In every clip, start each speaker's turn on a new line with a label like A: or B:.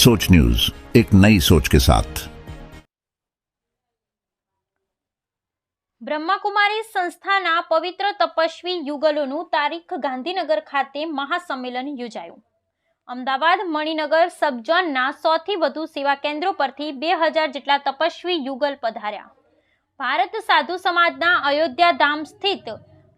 A: सोच न्यूज एक नई सोच के साथ
B: બ્રહ્માકુમારી સંસ્થાના પવિત્ર તપસ્વી યુગલોનું તારીખ ગાંધીનગર ખાતે મહાસંમેલન યોજાયું અમદાવાદ મણિનગર સબઝોનના સૌથી વધુ સેવા કેન્દ્રો પરથી બે હજાર જેટલા તપસ્વી યુગલ પધાર્યા ભારત સાધુ સમાજના અયોધ્યા ધામ સ્થિત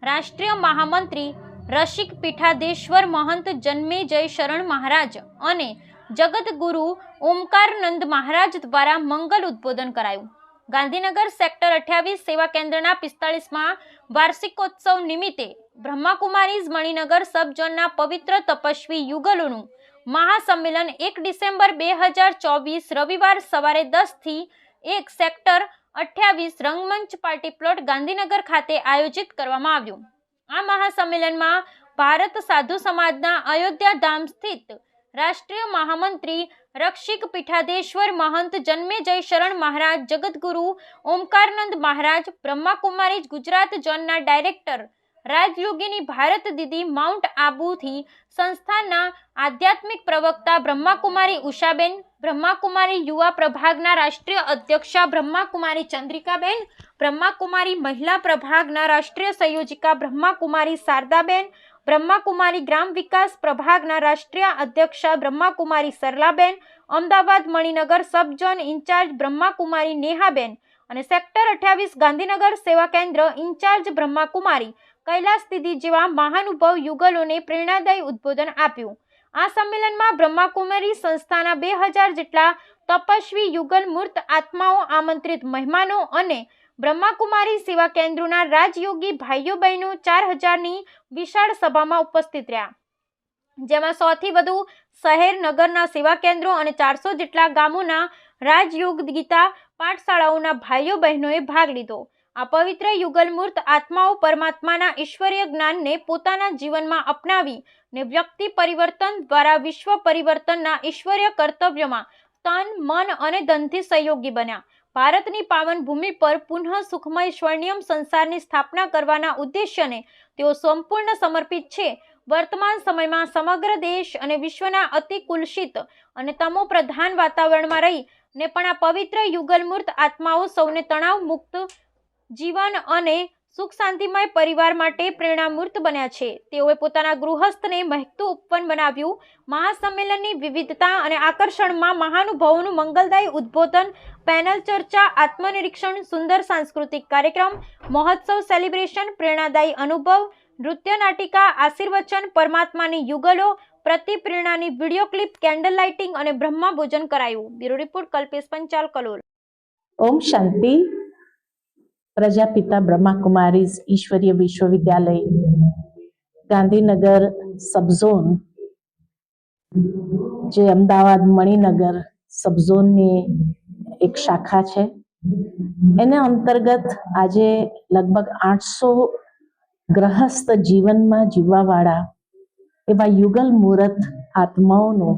B: રાષ્ટ્રીય મહામંત્રી રસિક પીઠાદેશ્વર મહંત જન્મે જય શરણ મહારાજ અને જગતગુરુ ઓમકારનંદ મહારાજ દ્વારા મંગલ ઉદ્બોધન કરાયું. ગાંધીનગર સેક્ટર અઠ્યાવીસ સેવા કેન્દ્રના પિસ્તાળીસમાં વાર્ષિકોત્સવ નિમિત્તે બ્રહ્માકુમારીઝ મણિનગર સબજોનના પવિત્ર તપસ્વી યુગલોનું મહાસંમેલન એક ડિસેમ્બર બે હજાર ચોવીસ રવિવાર સવારે દસથી એક સેક્ટર અઠ્યાવીસ રંગમંચ પાર્ટી પ્લોટ ગાંધીનગર ખાતે આયોજિત કરવામાં આવ્યું. આ મહાસંમેલનમાં ભારત સાધુ સમાજના અયોધ્યા ધામ સ્થિત રાષ્ટ્રીય મહામંત્રી રક્ષિક પીઠાદેશ્વર મહંત જન્મે જય શરણ મહારાજ જગતગુરુ ઓમકારનંદ મહારાજ બ્રહ્માકુમારી ગુજરાત ઝોનના ડાયરેક્ટર રાજયોગીની ભારત દીદી માઉન્ટ આબુથી સંસ્થાના આધ્યાત્મિક પ્રવક્તા બ્રહ્માકુમારી ઉષાબેન બ્રહ્માકુમારી યુવા પ્રભાગના રાષ્ટ્રીય અધ્યક્ષા બ્રહ્માકુમારી ચંદ્રિકાબેન બ્રહ્માકુમારી મહિલા પ્રભાગના રાષ્ટ્રીય સંયોજિકા બ્રહ્માકુમારી શારદાબેન બ્રહ્માકુમારી ગ્રામ વિકાસ પ્રભાગના રાષ્ટ્રીય અધ્યક્ષા Brahmakumari Saralaben, Ahmedabad Maninagar sub in charge Brahmakumari Nehaben અને સેક્ટર અઠ્યાવીસ ગાંધીનગર સેવા કેન્દ્ર ઇન્ચાર્જ બ્રહ્માકુમારી કૈલાસ દીદી જેવા મહાનુભવ યુગલોને પ્રેરણાદાયી ઉદ્બોધન આપ્યું. આ સંમેલનમાં બ્રહ્માકુમારી સંસ્થાના બે હજાર જેટલા તપસ્વી યુગલ મૂર્ત આત્માઓ આમંત્રિત મહેમાનો અને બ્રહ્માકુમારી સેવા કેન્દ્રોના રાજયોગી ભાઈઓ બહેનો ચાર હજારની વિશાળ સભામાં ઉપસ્થિત રહ્યા. જેમાં સૌથી વધુ શહેર નગરના સેવા કેન્દ્રો અને ચારસો જેટલા ગામોના રાજયોગ ગીતા પાઠશાળાઓના ભાઈઓ બહેનોએ ભાગ લીધો. આ પવિત્ર યુગલમૂર્ત આત્માઓ પરમાત્માના ઈશ્વરીય જ્ઞાનને પોતાના જીવનમાં અપનાવી ને વ્યક્તિ પરિવર્તન દ્વારા વિશ્વ પરિવર્તનના ઈશ્વરીય કર્તવ્યમાં તન, મન અને ધનથી સહયોગી બન્યા. ભારતની પાવન ભૂમિ પર પુનઃ સુખમય સ્વર્ણિયમ સંસારની સ્થાપના કરવાના ઉદ્દેશ્યને તેઓ સંપૂર્ણ સમર્પિત છે. વર્તમાન સમયમાં સમગ્ર દેશ અને વિશ્વના અતિ કુલષિત અને તમો પ્રધાન વાતાવરણમાં રહી ને પણ આ પવિત્ર યુગલમૂર્ત આત્માઓ સૌને તણાવ મુક્ત જીવન અને સુખ શાંતિમય પરિવાર માટે પ્રેરણામૂર્ત બન્યા છે. તેઓએ પોતાના ગૃહસ્થને મહેકતું ઉપવન બનાવ્યું. મહાસંમેલનની વિવિધતા અને આકર્ષણમાં મહાનુભાવોનું મંગલદાયી ઉદ્બોધન, પેનલ ચર્ચા, આત્મનિરીક્ષણ, સુંદર સાંસ્કૃતિક કાર્યક્રમ, મહોત્સવ સેલિબ્રેશન, પ્રેરણાદાયી અનુભવ, નૃત્ય નાટિકા, આશીર્વચન, પરમાત્માની યુગલો, પ્રતિપ્રેરણાની વીડિયો ક્લિપ, કેન્ડલ લાઇટિંગ અને બ્રહ્મા ભોજન કરાયું. Bureau report Kalpesh Panchal, Kalol.
C: ઓમ શાંતિ. પ્રજાપિતા બ્રહ્માકુમારીઝ ઈશ્વરીય વિશ્વવિદ્યાલય. ગાંધીનગર સબઝોન, જે અમદાવાદ મણિનગર સબઝોનની એક શાખા છે. એના અંતર્ગત આજે લગભગ આઠસો ગ્રહસ્થ જીવનમાં જીવવાવાળા એવા યુગલ મુહૂર્ત આત્માઓનો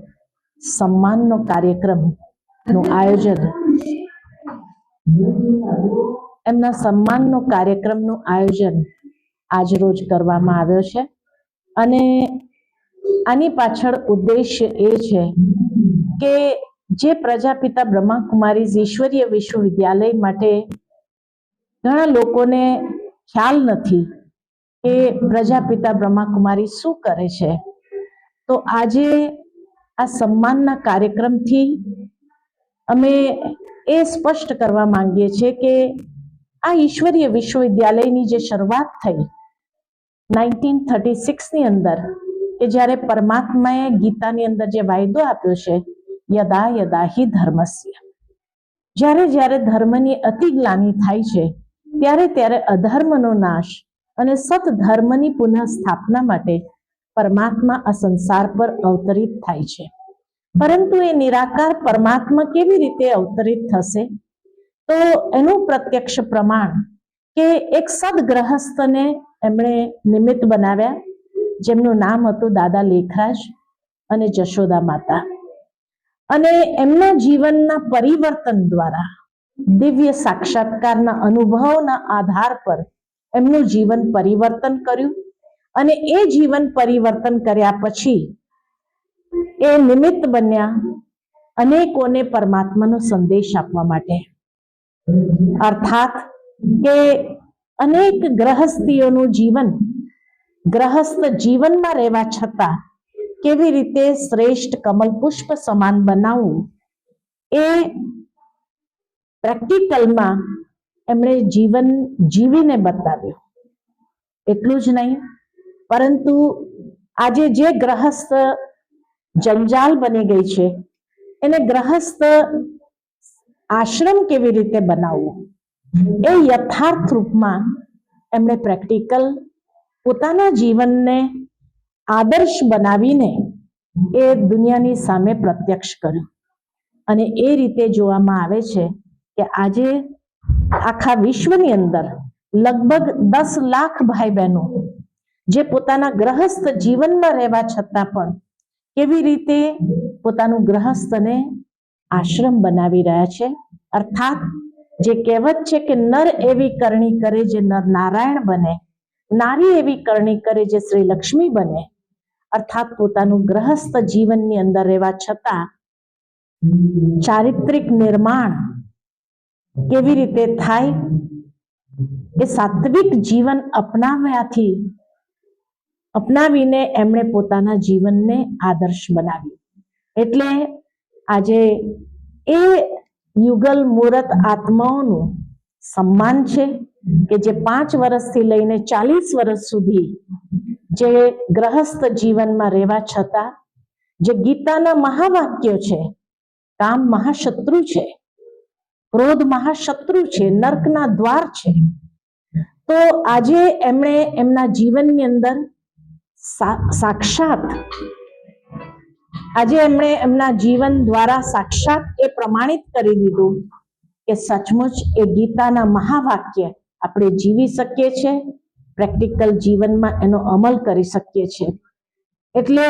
C: સન્માનનો કાર્યક્રમનું આયોજન એમના સન્માનનો કાર્યક્રમનું આયોજન આજરોજ કરવામાં આવ્યો છે. અને આની પાછળ ઉદ્દેશ્ય એ છે કે જે પ્રજાપિતા બ્રહ્માકુમારી ઈશ્વરીય વિશ્વવિદ્યાલય માટે ઘણા લોકોને ખ્યાલ નથી કે પ્રજાપિતા બ્રહ્માકુમારી શું કરે છે. તો આજે આ સન્માનના કાર્યક્રમથી અમે એ સ્પષ્ટ કરવા માંગીએ છીએ કે આ ઈશ્વરીય વિશ્વવિદ્યાલયની જે શરૂઆત થઈ નાઇન્ટીન થર્ટી સિક્સની અંદર, કે જ્યારે પરમાત્માએ ગીતાની અંદર જે વાયદો આપ્યો છે, યદા યદા હિ ધર્મસ્ય. જ્યારે જ્યારે ધર્મની અતિ ગ્લાની થાય છે, ત્યારે ત્યારે અધર્મનો નાશ અને સત ધર્મની પુનઃ સ્થાપના માટે પરમાત્મા આ સંસાર પર અવતરિત થાય છે. પરંતુ એ નિરાકાર પરમાત્મા કેવી રીતે અવતરિત થશે? તો એનું પ્રત્યક્ષ પ્રમાણ કે એક સદગ્રહસ્થને એમણે નિમિત્ત બનાવ્યા, જેમનું નામ હતું દાદા લેખરાજ અને જશોદા માતા. અને એમના જીવનના પરિવર્તન દ્વારા, દિવ્ય સાક્ષાત્કારના અનુભવના આધાર પર એમનું જીવન પરિવર્તન કર્યું અને એ જીવન પરિવર્તન કર્યા પછી એ નિમિત્ત બન્યા અનેકોને પરમાત્માનો સંદેશ આપવા માટે. અર્થાત કે અનેક ગ્રહસ્થીઓનું જીવન, ગ્રહસ્થ જીવનમાં રહેવા છતાં કેવી રીતે શ્રેષ્ઠ કમલ પુષ્પ સમાન બનાવવું એ પ્રેક્ટિકલમાં એમણે જીવન જીવીને બતાવ્યું. એટલું જ નહીં, પરંતુ આજે જે ગ્રહસ્થ જંજાલ બની ગઈ છે, એને ગ્રહસ્થ આશ્રમ કેવી રીતે બનાવવું? એ યથાર્થ રૂપમાં એમણે પ્રેક્ટિકલ પોતાના જીવનને આદર્શ બનાવીને એ દુનિયાની સામે પ્રત્યક્ષ કર્યું. અને એ રીતે જોવામાં આવે છે કે આજે આખા વિશ્વની અંદર લગભગ દસ લાખ ભાઈ બહેનો જે પોતાના ગ્રહસ્થ જીવનમાં રહેવા છતાં પણ કેવી રીતે પોતાનું ગ્રહસ્થને આશ્રમ બનાવી રહ્યા છે. અર્થાત જે કહેવત છે કે નર એવી કરણી કરે જે નર નારાયણ બને, નારી એવી કરણી કરે જે શ્રી લક્ષ્મી બને. અર્થાત પોતાનું ગ્રહસ્થ જીવનની અંદર રહેવા છતાં ચારિત્રિક નિર્માણ કેવી રીતે થાય એ સાત્વિક જીવન અપનાવ્યાથી અપનાવીને એમણે પોતાના જીવનને આદર્શ બનાવ્યું. એટલે આજે એ યુગલ મુહૂર્ત આત્માઓનું સન્માન છે કે જે પાંચ વર્ષથી લઈને ચાલીસ વર્ષ સુધી જે ગ્રહસ્થ જીવનમાં રહેવા છતાં જે ગીતાના મહાવાક્યો છે, કામ મહાશત્રુ છે, ક્રોધ મહાશત્રુ છે, નર્કના દ્વાર છે, તો આજે એમણે એમના જીવનની અંદર સાક્ષાત આજે એમણે એમના જીવન દ્વારા સાક્ષાત એ પ્રમાણિત કરી દીધું કે સચમુચ એ ગીતાના મહાવાક્ય આપણે જીવી શકીએ છીએ, પ્રેક્ટિકલ જીવનમાં એનો અમલ કરી શકીએ છીએ. એટલે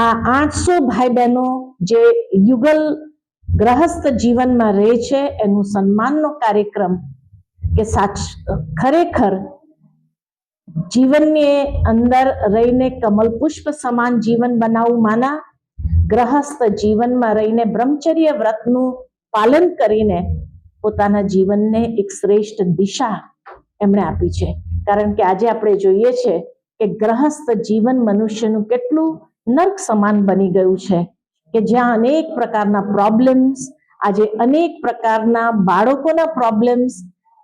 C: આ આઠસો ભાઈ બહેનો જે યુગલ ગ્રહસ્થ જીવનમાં રહે છે, એનું સન્માનનો કાર્યક્રમ કે સાચ, ખરેખર જીવનની અંદર રહીને કમલ પુષ્પ સમાન જીવન બનાવવું માના ગ્રહસ્થ જીવનમાં રહીને બ્રહ્મચર્ય વ્રતનું પાલન કરીને પોતાના જીવનને એક શ્રેષ્ઠ દિશા એમણે આપી છે. કારણ કે આજે આપણે જોઈએ છે કે ગ્રહસ્થ જીવન મનુષ્યનું કેટલું નર્ક સમાન બની ગયું છે કે જ્યાં અનેક પ્રકારના પ્રોબ્લેમ્સ આજે અનેક પ્રકારના બાળકોના પ્રોબ્લેમ્સ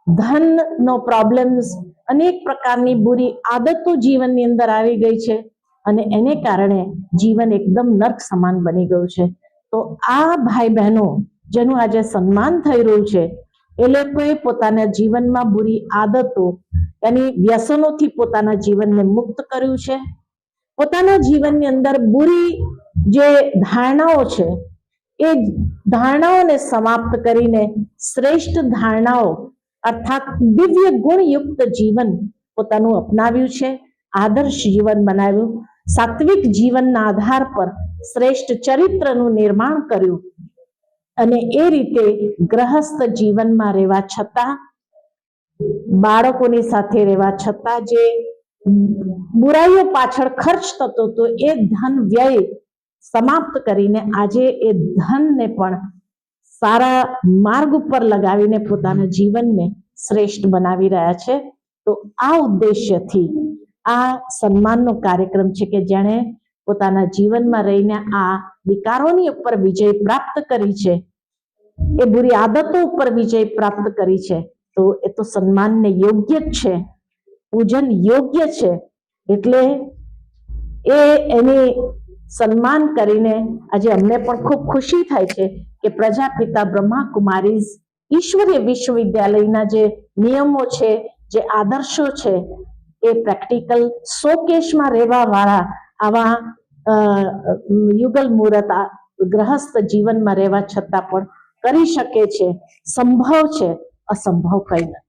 C: ધનનો પ્રોબ્લેમ્સ અનેક પ્રકારની બુરી આદતો જીવનની અંદર આવી ગઈ છે અને એને કારણે જીવન એકદમ નર્ક સમાન બની ગયું છે. તો આ ભાઈ બહેનો જેનું આજે સન્માન થઈ રહ્યું છે, એ લોકોએ પોતાના જીવનમાં બુરી આદતો એની વ્યસનોથી પોતાના જીવનને મુક્ત કર્યું છે. પોતાના જીવનની અંદર બુરી જે ધારણાઓ છે, એ ધારણાઓને સમાપ્ત કરીને શ્રેષ્ઠ ધારણાઓ અર્થાત દિવ્ય ગુણયુક્ત જીવન પોતાનું અપનાવ્યું છે, આદર્શ જીવન બનાવ્યું, સાત્વિક જીવનના આધાર પર શ્રેષ્ઠ ચરિત્રનું નિર્માણ કર્યું અને એ રીતે ગ્રહસ્થ જીવનમાં રહેવા છતાં, બાળકોની સાથે રહેવા છતાં જે બુરાઈઓ પાછળ ખર્ચ થતો હતો એ ધન વ્યય સમાપ્ત કરીને આજે એ ધનને પણ સારા માર્ગ ઉપર લગાવીને પોતાના જીવનને શ્રેષ્ઠ બનાવી રહ્યા છે. તો આ ઉદ્દેશ્યથી આ સન્માનનો કાર્યક્રમ છે કે જેણે પોતાના જીવનમાં રહીને આ વિકારોની ઉપર વિજય પ્રાપ્ત કરી છે, એ બુરી આદતો ઉપર વિજય પ્રાપ્ત કરી છે, તો એ તો સન્માનને યોગ્ય જ છે, પૂજન યોગ્ય છે, એટલે એ એની સન્માન કરીને આજે અમને પણ ખૂબ ખુશી થાય છે કે પ્રજાપિતા બ્રહ્મા કુમારી ઈશ્વરીય વિશ્વવિદ્યાલયના જે નિયમો છે, જે આદર્શો છે, એ પ્રેક્ટિકલ શોકેશમાં રહેવા વાળા આવા યુગલ મુહૂર્ત ગ્રહસ્થ જીવનમાં રહેવા છતાં પણ કરી શકે છે. સંભવ છે, અસંભવ કઈ નથી.